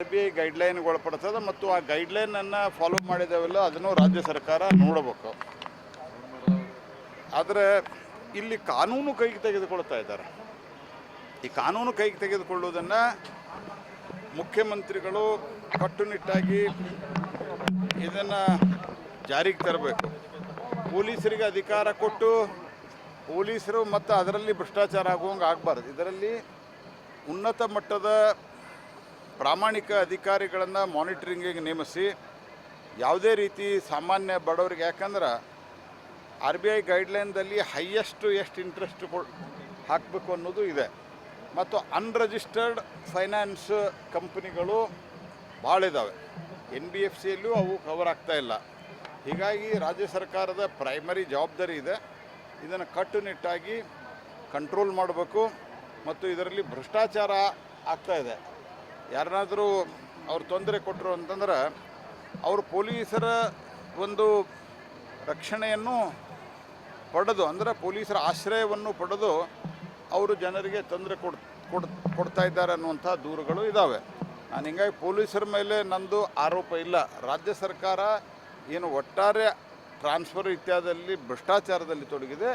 B I ಗೈಡ್ಲೈನ್ಗೆ ಒಳಪಡ್ತದೆ ಮತ್ತು ಆ ಗೈಡ್ಲೈನನ್ನು follow ಮಾಡಿದವೆಲ್ಲ ಅದನ್ನು ರಾಜ್ಯ ಸರ್ಕಾರ ನೋಡಬೇಕು. ಆದರೆ ಇಲ್ಲಿ ಕಾನೂನು ಕೈಗೆ ತೆಗೆದುಕೊಳ್ತಾ ಇದ್ದಾರೆ. ಈ ಕಾನೂನು ಕೈಗೆ ತೆಗೆದುಕೊಳ್ಳುವುದನ್ನು ಮುಖ್ಯಮಂತ್ರಿಗಳು ಕಟ್ಟುನಿಟ್ಟಾಗಿ ಇದನ್ನು ಜಾರಿಗೆ ತರಬೇಕು. ಪೊಲೀಸರಿಗೆ ಅಧಿಕಾರ ಕೊಟ್ಟು ಪೊಲೀಸರು ಮತ್ತು ಅದರಲ್ಲಿ ಭ್ರಷ್ಟಾಚಾರ ಆಗುವಂಗೆ ಆಗಬಾರ್ದು. ಇದರಲ್ಲಿ ಉನ್ನತ ಮಟ್ಟದ ಪ್ರಾಮಾಣಿಕ ಅಧಿಕಾರಿಗಳನ್ನು ಮಾನಿಟ್ರಿಂಗಿಗೆ ನೇಮಿಸಿ ಯಾವುದೇ ರೀತಿ ಸಾಮಾನ್ಯ ಬಡವರಿಗೆ, ಯಾಕಂದ್ರೆ ಆರ್ ಬಿ ಐ ಗೈಡ್ಲೈನ್ದಲ್ಲಿ ಹೈಯೆಸ್ಟ್ ಎಷ್ಟು ಇಂಟ್ರೆಸ್ಟ್ ಕೊ ಹಾಕಬೇಕು ಅನ್ನೋದು ಇದೆ. ಮತ್ತು ಅನ್ರಿಜಿಸ್ಟರ್ಡ್ ಫೈನಾನ್ಸ್ ಕಂಪ್ನಿಗಳು ಭಾಳ ಇದ್ದಾವೆ ಎನ್ ಬಿ ಎಫ್ ಸಿಯಲ್ಲೂ ಅವು ಕವರ್ ಆಗ್ತಾ ಇಲ್ಲ. ಹೀಗಾಗಿ ರಾಜ್ಯ ಸರ್ಕಾರದ ಪ್ರೈಮರಿ ಜವಾಬ್ದಾರಿ ಇದೆ. ಇದನ್ನು ಕಟ್ಟುನಿಟ್ಟಾಗಿ ಕಂಟ್ರೋಲ್ ಮಾಡಬೇಕು. ಮತ್ತು ಇದರಲ್ಲಿ ಭ್ರಷ್ಟಾಚಾರ ಆಗ್ತಾ ಇದೆ. ಯಾರನ್ನಾದರೂ ಅವ್ರು ತೊಂದರೆ ಕೊಟ್ಟರು ಅಂತಂದ್ರೆ ಅವರು ಪೊಲೀಸರ ಒಂದು ರಕ್ಷಣೆಯನ್ನು ಪಡೆದು, ಅಂದರೆ ಪೊಲೀಸರ ಆಶ್ರಯವನ್ನು ಪಡೆದು ಅವರು ಜನರಿಗೆ ತೊಂದರೆ ಕೊಡ್ ಕೊಡ್, ಕೊಡ್ತಾ ಇದ್ದಾರೆ ಅನ್ನುವಂಥ ದೂರುಗಳು ಇದ್ದಾವೆ ನಾನು ಹಿಂಗಾಗಿ ಪೊಲೀಸರ ಮೇಲೆ ನಂದು ಆರೋಪ ಇಲ್ಲ. ರಾಜ್ಯ ಸರ್ಕಾರ ಏನು ಒಟ್ಟಾರೆ ಟ್ರಾನ್ಸ್ಫರ್ ಇತ್ಯಾದಿಯಲ್ಲಿ ಭ್ರಷ್ಟಾಚಾರದಲ್ಲಿ ತೊಡಗಿದೆ.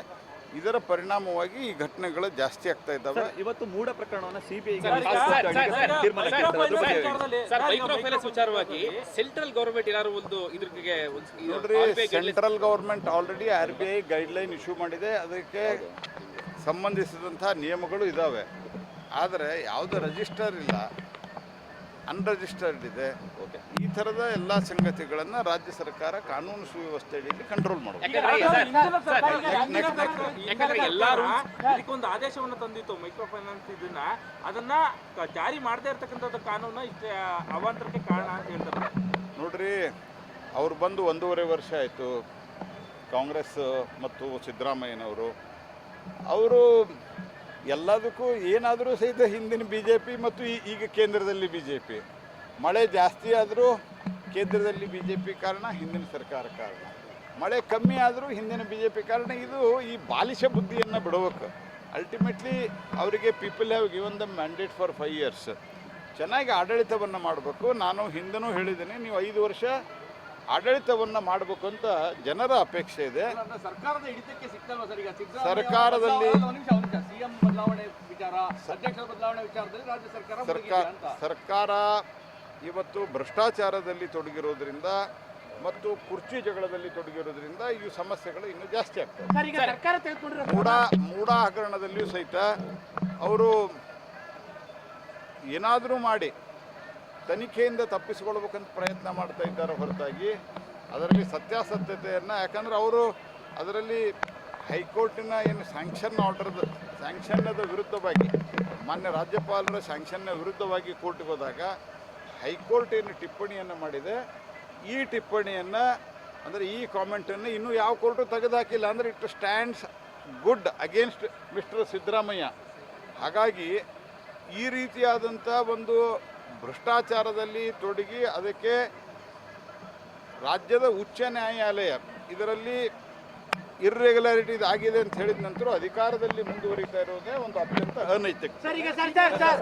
ಇದರ ಪರಿಣಾಮವಾಗಿ ಈ ಘಟನೆಗಳು ಜಾಸ್ತಿ ಆಗ್ತಾ ಇದ್ದಾವೆ. ಇವತ್ತು ಮೂಡ ಪ್ರಕರಣವನ್ನು ಸಿಬಿಐ ವಿಚಾರವಾಗಿ ಸೆಂಟ್ರಲ್ ಗೌರ್ಮೆಂಟ್ ಏನಾದ್ರು ಒಂದು ಇದ್ರಿಗೆ ಒಂದು- ನೋಡ್ರಿ central government already R B I guideline issue ಮಾಡಿದೆ. ಅದಕ್ಕೆ ಸಂಬಂಧಿಸಿದಂಥ ನಿಯಮಗಳು ಇದಾವೆ. ಆದರೆ ಯಾವುದೇ ರಿಜಿಸ್ಟರ್ ಇಲ್ಲ. ಅನ್ರಿಜಿಸ್ಟರ್ಡ್ ಇದೆ. ಓಕೆ ಈ ಥರದ ಎಲ್ಲ ಸಂಗತಿಗಳನ್ನು ರಾಜ್ಯ ಸರ್ಕಾರ ಕಾನೂನು ಸುವ್ಯವಸ್ಥೆ ಅಡಿಯಲ್ಲಿ ಕಂಟ್ರೋಲ್ ಮಾಡಬೇಕು ಯಾಕಂದ್ರೆ. ಎಲ್ಲಾರು ಇದಕ್ಕೊಂದು ಆದೇಶವನ್ನು ತಂದಿತ್ತು ಮೈಕ್ರೋ ಫೈನಾನ್ಸ್ ಇದನ್ನ. ಅದನ್ನ ಜಾರಿ ಮಾಡದೇ ಇರ್ತಕ್ಕಂಥದ್ದು ಕಾನೂನು ಇಷ್ಟ ಅವಾಂತರಕ್ಕೆ ಕಾರಣ ಅಂತ ಹೇಳ್ತಾರೆ. ನೋಡ್ರಿ ಅವ್ರು ಬಂದು ಒಂದೂವರೆ ವರ್ಷ ಆಯಿತು. ಕಾಂಗ್ರೆಸ್ ಮತ್ತು ಸಿದ್ದರಾಮಯ್ಯನವರು. ಅವರು ಎಲ್ಲದಕ್ಕೂ ಏನಾದರೂ ಸಹಿತ ಹಿಂದಿನ ಬಿ ಜೆ ಪಿ ಮತ್ತು ಈ- ಈಗ ಕೇಂದ್ರದಲ್ಲಿ ಬಿ ಜೆ ಪಿ ಮಳೆ ಜಾಸ್ತಿ ಆದರೂ ಕೇಂದ್ರದಲ್ಲಿ ಬಿ ಜೆ ಪಿ ಕಾರಣ ಹಿಂದಿನ ಸರ್ಕಾರ ಕಾರಣ. ಮಳೆ ಕಮ್ಮಿ ಆದರೂ ಹಿಂದಿನ ಬಿ ಜೆ ಪಿ ಕಾರಣ. ಇದು ಈ ಬಾಲಿಶ ಬುದ್ಧಿಯನ್ನು ಬಿಡಬೇಕು. ಅಲ್ಟಿಮೇಟ್ಲಿ ಅವರಿಗೆ people have given the mandate for five years ಚೆನ್ನಾಗಿ ಆಡಳಿತವನ್ನು ಮಾಡಬೇಕು. ನಾನು ಹಿಂದನೂ ಹೇಳಿದ್ದೀನಿ ನೀವು ಐದು ವರ್ಷ ಆಡಳಿತವನ್ನು ಮಾಡಬೇಕು ಅಂತ ಜನರ ಅಪೇಕ್ಷೆ ಇದೆ. ಸರ್ಕಾರದಲ್ಲಿ- ವಿಚಾರ ಅಧ್ಯಕ್ಷರ ಬದಲಾವಣೆ ವಿಚಾರದಲ್ಲಿ ರಾಜ್ಯ ಸರ್ಕಾರ ಸರ್ಕಾರ ಸರ್ಕಾರ ಇವತ್ತು ಭ್ರಷ್ಟಾಚಾರದಲ್ಲಿ ತೊಡಗಿರೋದ್ರಿಂದ ಮತ್ತು ಕುರ್ಚಿ ಜಗಳದಲ್ಲಿ ತೊಡಗಿರೋದ್ರಿಂದ ಈ ಸಮಸ್ಯೆಗಳು ಇನ್ನೂ ಜಾಸ್ತಿ ಆಗ್ತವೆ. ಸರ್ ಈಗ ಸರ್ಕಾರ ತೆಗೆದುಕೊಂಡಿರೋ ಮೂಡ ಮೂಡ ಹಗರಣದಲ್ಲಿಯೂ ಸಹಿತ ಅವರು ಏನಾದರೂ ಮಾಡಿ ತನಿಖೆಯಿಂದ ತಪ್ಪಿಸಿಕೊಳ್ಬೇಕಂತ ಪ್ರಯತ್ನ ಮಾಡ್ತಾ ಇದ್ದಾರೆ ಹೊರತಾಗಿ. ಅದರಲ್ಲಿ ಸತ್ಯಾಸತ್ಯತೆಯನ್ನು ಯಾಕಂದ್ರೆ ಅವರು ಅದರಲ್ಲಿ ಹೈಕೋರ್ಟಿನ ಏನು ಸ್ಯಾಂಕ್ಷನ್ ಆರ್ಡರ್ದ ಸ್ಯಾಂಕ್ಷನ್ನದ ವಿರುದ್ಧವಾಗಿ, ಮಾನ್ಯ ರಾಜ್ಯಪಾಲರ ಸ್ಯಾಂಕ್ಷನ್ನ ವಿರುದ್ಧವಾಗಿ ಕೋರ್ಟ್ಗೆ ಹೋದಾಗ ಹೈಕೋರ್ಟ್ ಏನು ಟಿಪ್ಪಣಿಯನ್ನು ಮಾಡಿದೆ. ಈ ಟಿಪ್ಪಣಿಯನ್ನು, ಅಂದರೆ ಈ ಕಾಮೆಂಟನ್ನು ಇನ್ನೂ ಯಾವ ಕೋರ್ಟು ತೆಗೆದುಹಾಕಿಲ್ಲ, ಅಂದರೆ it stands good against mister Siddaramaiah. ಹಾಗಾಗಿ ಈ ರೀತಿಯಾದಂಥ ಒಂದು ಭ್ರಷ್ಟಾಚಾರದಲ್ಲಿ ತೊಡಗಿ ಅದಕ್ಕೆ ರಾಜ್ಯದ ಉಚ್ಚ ನ್ಯಾಯಾಲಯ ಇದರಲ್ಲಿ ಇರ್ರೆಗ್ಯುಲಾರಿಟೀಸ್ ಆಗಿದೆ ಅಂತ ಹೇಳಿದ ನಂತರ ಅಧಿಕಾರದಲ್ಲಿ ಮುಂದುವರಿತಾ ಇರೋದೇ ಒಂದು ಅತ್ಯಂತ ಅನೈತಿಕ